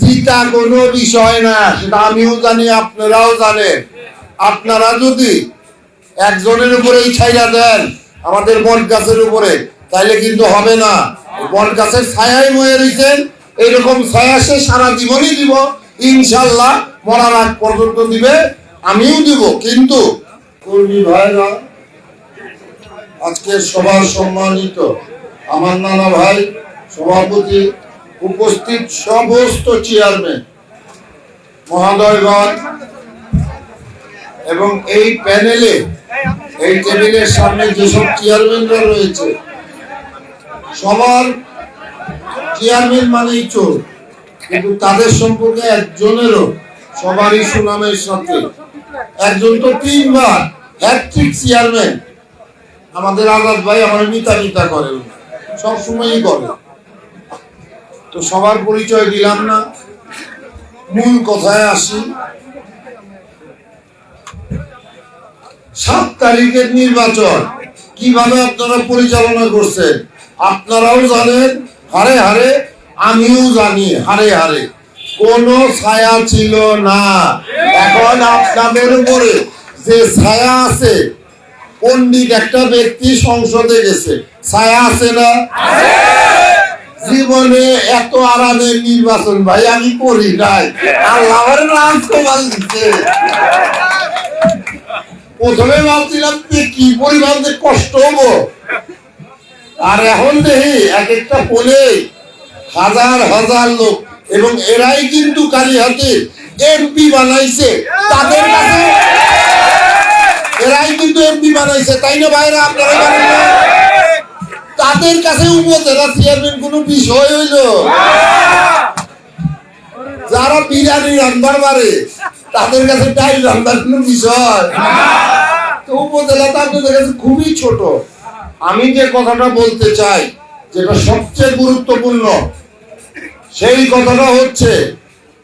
জিতা কোনো বিষয় না, সেটা আমিও জানি, আপনারাও জানেন। আপনারা যদি একজনের উপরেই ছাইরা দেন, আমাদের বট গাছের উপরে, তাইলে কিন্তু হবে না। বট গাছের ছায়াই ময়ে রয়েছেন এইরকম ছায়া সে সারা জীবনই দিব। ইনশাল্লাহ মরার আগ পর্যন্ত দিবে, আমিও দিব। কিন্তু কর্মী আজকের সবার সম্মানিত। আমার নানা ভাই, সভাপতি উপস্থিত সমস্ত চেয়ারম্যান মহোদয়গণ, এবং এই প্যানেলে এই টেবিলের সামনে যেসব চেয়ারম্যানরা রয়েছে, সবার চেয়ারম্যান মানেই চোর, কিন্তু তাদের সম্পর্কে একজনেরও সবারই সুনামের সাথে। একজন তো তিনবার হ্যাট্রিক চেয়ারম্যান আমাদের আজাদ ভাই আমার মিতা মিতা করে সব সময়ই করে তো সবার পরিচয় দিলাম না। মূল কথায় আসি। সাত তারিখের নির্বাচন, কীভাবে আপনারা পরিচালনা করছেন? আপনারাও জানেন, হারে হারে আমিও জানি, হারে হারে। কোনো ছায়া ছিল না। এখন আপনাদের উপরে যে ছায়া আছে, পণ্ডিত একটা ব্যক্তি সংসদে গেছে। ছায়া আছে না? জীবনে এত আরামের নির্বাচন ভাই, আমি করি নাই। আল্লাহ কমাল দিচ্ছে প্রথমে ভাবছিলাম যে কি পরিমাণ যে কষ্ট হব। আর এখন দেখি, এক একটা পোলে হাজার হাজার লোক, এবং এরাই কিন্তু কালীহাতে এমপি বানাইছে। তাদের কাছে এরাই কিন্তু এমপি বানাইছে, তাই না ভাইরা? আপনারা তাদের কাছে উপজেলা চেয়ারম্যান কোনো বিষয় হইল। যারা বিরিয়ানি রান্নার পারে তাদের কাছে ডাইল রান্নার কোনো বিষয়। উপজেলা কাছে খুবই ছোট। আমি যে কথাটা বলতে চাই, যেটা সবচেয়ে গুরুত্বপূর্ণ, সেই কথাটা হচ্ছে,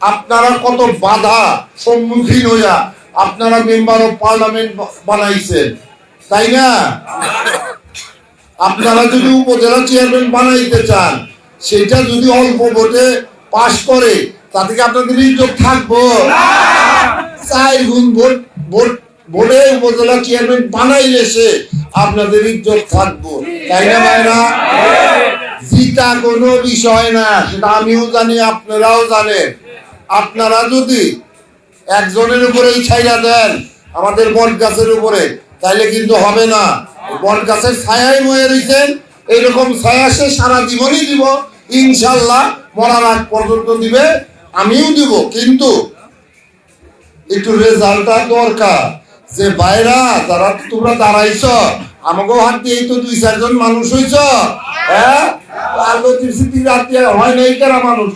আপনারা কত বাধা সম্মুখীন হইয়া আপনারা মেম্বার অফ পার্লামেন্ট বানাইছেন, তাই না? আপনারা যদি উপজেলা চেয়ারম্যান বানাইতে চান সেটা যদি অল্প ভোটে পাশ করে তাতে কি আপনাদের ইজ্জত থাকব? চার গুণ ভোট ভোট ভোটে উপজেলা চেয়ারম্যান বানাইলে সে আপনাদের ইজ্জত থাকব। তাই না ভাইরা? জিতা কোনো বিষয় না সেটা আমিও জানি আপনারাও জানেন। আপনারা যদি একজনের উপরেই ছাইরা দেন আমাদের বট গাছের উপরে তাইলে কিন্তু হবে না। বট গাছের ছায়াই ময়ে রয়েছেন এইরকম ছায়া সে সারা জীবনই দিব। ইনশাল্লাহ মরার আগ পর্যন্ত দিবে। আমিও দিব, কিন্তু একটু রেজাল্টটা দরকার। যে বাইরা যারা তোমরা দাঁড়াইছ, আমাকেও হাত দিয়ে তো দুই, চারজন মানুষ হইছ হ্যাঁ? হয় মানুষ?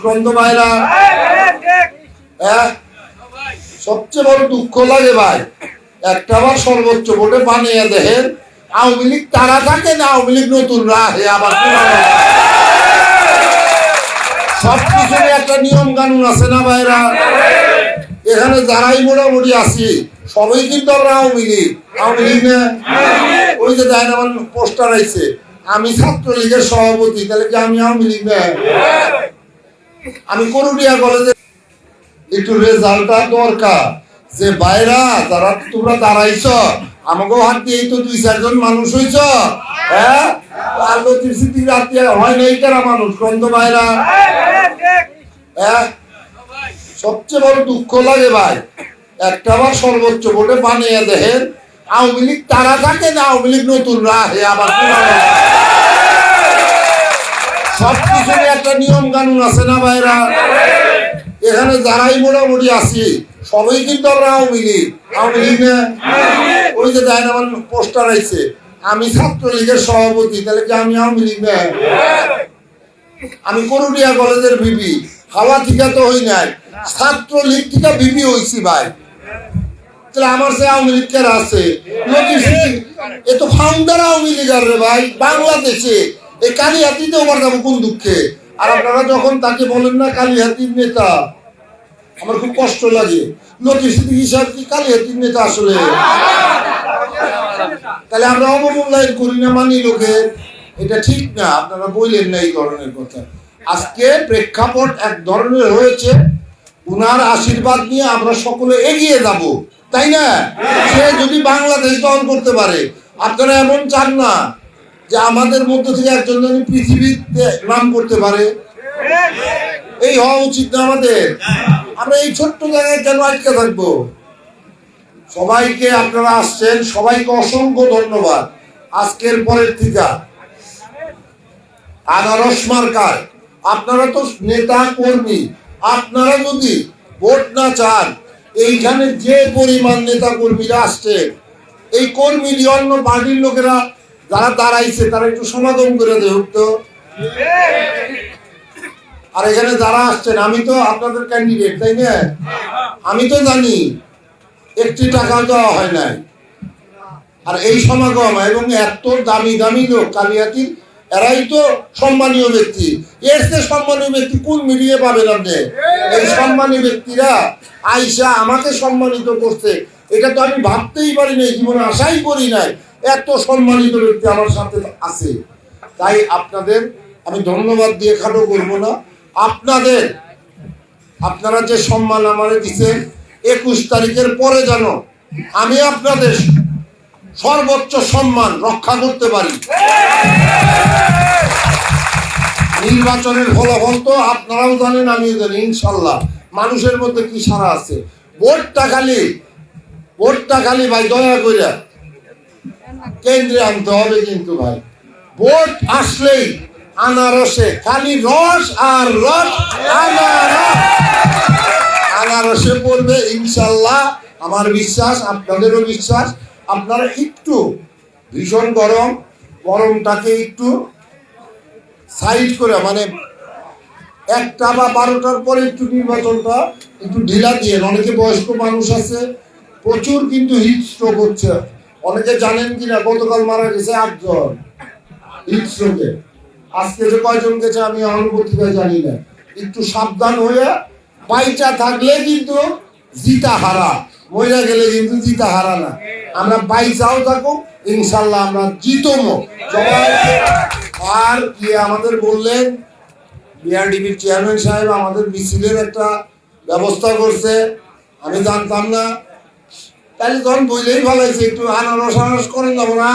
হ্যাঁ? সবচেয়ে বড় দুঃখ লাগে ভাই, একটা বার সর্বোচ্চ ভোটে বানিয়ে দেখেন আওয়ামী লীগ তারা থাকে না, আওয়ামী লীগ নতুন রাহে আবার একটা নিয়ম কানুন আছে না ভাইরা? এখানে যারাই মোটামুটি আছি কিন্তু আমরা আওয়ামী লীগ। আওয়ামী লীগ ওই যে আমার পোস্টার আইছে, আমি ছাত্রলীগের সভাপতি, তাহলে কি আমি আওয়ামী লীগ না? আমি করুণিয়া কলেজে একটু রেজাল্টটা দরকার, যে বাইরা যারা তোমরা দাঁড়াইছ আমাকেও হাত দিয়ে তো দুই চারজন মানুষ হইছ? হ্যাঁ? রাতে হয় নাই কারা মানুষ? কন্দ বাইরা হ্যাঁ? সবচেয়ে বড় দুঃখ লাগে ভাই, একটা বার সর্বোচ্চ ভোটে বানিয়ে দেখেন, আওয়ামী লীগ তারা থাকে না, আওয়ামী লীগ নতুন রাহে আবার পুরানো। সবকিছুরই একটা নিয়ম কানুন আছে না ভাইরা? এখানে যারাই মোটামুটি আছি, সবাই কিন্তু আমরা আওয়ামী লীগ। আওয়ামী লীগ না? ওই যে আমার পোস্টার আইছে আমি ছাত্রলীগের সভাপতি, তাহলে কি আমি আওয়ামী লীগ আমি করুণিয়া কলেজের বিপি হাওয়া থেকে তো হই নাই, ছাত্রলীগ থেকে বিপি হইছি ভাই। তাহলে আমার সে আওয়ামী লীগ কার আছে? এ তো ফাউন্ডার আওয়ামী লীগার রে ভাই, বাংলাদেশে। এই কালিহাতিতেও ওবার যাব কোন দুঃখে? আর আপনারা যখন তাকে বলেন না কালিহাতির নেতা, আমার খুব কষ্ট লাগে। লোকের স্মৃতি হিসাব কি কালিহাতির নেতা আসলে? তাহলে আমরা অবমূল্যায়ন করি না, মানি লোকের এটা ঠিক না, আপনারা বললেন না এই ধরনের কথা। আজকে প্রেক্ষাপট এক ধরনের হয়েছে, উনার আশীর্বাদ নিয়ে আমরা সকলে এগিয়ে যাব, তাই না? সে যদি বাংলাদেশ দখল করতে পারে, আপনারা এমন চান না যে আমাদের মধ্য থেকে একজন যেন পৃথিবীতে নাম করতে পারে। এই হওয়া উচিত না আমাদের। আমরা এই ছোট্ট জায়গায় কেন আটকে থাকব? সবাইকে আপনারা আসছেন, সবাইকে অসংখ্য ধন্যবাদ। আজকের পরের থেকে আনারস মার্কার আপনারা তো নেতা কর্মী, আপনারা যদি ভোট না চান, এইখানে যে পরিমাণ নেতা কর্মীরা আসছে, এই কর্মী অন্য পার্টির লোকেরা যারা দাঁড়াইছে, তারা একটু সমাগম করে দেয় তো। আর এখানে যারা আসছেন, আমি তো আপনাদের ক্যান্ডিডেট তাই না? আমি তো জানি। একটি টাকা দেওয়া হয় নাই। আর এই সমাগম এবং এত দামি দামি লোক কালিয়াতির এরাই তো সম্মানীয় ব্যক্তি। এর সম্মানীয় ব্যক্তি কোন মিলিয়ে পাবেন আপনি? এই সম্মানী ব্যক্তিরা আইসা আমাকে সম্মানিত করছে। এটা তো আমি ভাবতেই পারি নাই, জীবনে আশাই করি নাই। এত সম্মানিত ব্যক্তি আমার সাথে আছে। তাই আপনাদের আমি ধন্যবাদ দিয়ে খাটো করব না। আপনাদের, আপনারা যে সম্মান আমারে দিচ্ছেন একুশ তারিখের পরে যেন আমি আপনাদের সর্বোচ্চ সম্মান রক্ষা করতে পারি। নির্বাচনের ফলাফল তো আপনারাও জানেন, আমিও জানি, ইনশাল্লাহ। মানুষের মধ্যে কি সারা আছে? ভোটটা খালি ভোটটা খালি ভাই, দয়া করে কেন্দ্রে আনতে হবে কিন্তু ভাই। ভোট আসলেই আনারসে, খালি রস আর রস, আনারস। আনারসে পড়বে ইনশাল্লাহ, আমার বিশ্বাস, আপনাদেরও বিশ্বাস, আপনারা একটু, ভীষণ গরম, গরমটাকে একটু সাইড করে মানে একটা বা বারোটার পরে একটু নির্বাচনটা একটু ঢিলা দিয়ে, অনেকে বয়স্ক মানুষ আছে, প্রচুর কিন্তু হিট স্ট্রোক হচ্ছে। অনেকে জানেন কিনা, গতকাল মারা গেছে আটজন হিট স্ট্রোকে আজকে যে কয়জন গেছে আমি অনুভূতিটা জানি না। একটু সাবধান হয়ে বাইচা থাকলে কিন্তু জিতা হারা মহিলা গেলে কিন্তু জিতা হারা না। আমরা বাইচাও থাকুক ইনশাল্লাহ আমরা জিতমো আর কি আমাদের বললেন বিআরডিবির চেয়ারম্যান সাহেব আমাদের মিছিলের একটা ব্যবস্থা করছে, আমি জানতাম না। তাহলে তখন বইলেই ভালো হয়েছে একটু আনারস আনারস করেন যাব না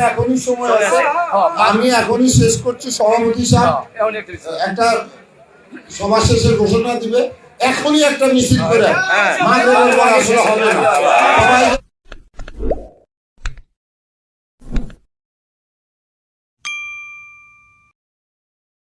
এখনই সময় আছে। আমি এখনই শেষ করছি সভাপতি সাহেব একটা সভা শেষের ঘোষণা দিবে। এখনই একটা মিছিল করে হ্যাঁ। মাঝে আসলে হবে না। সবাই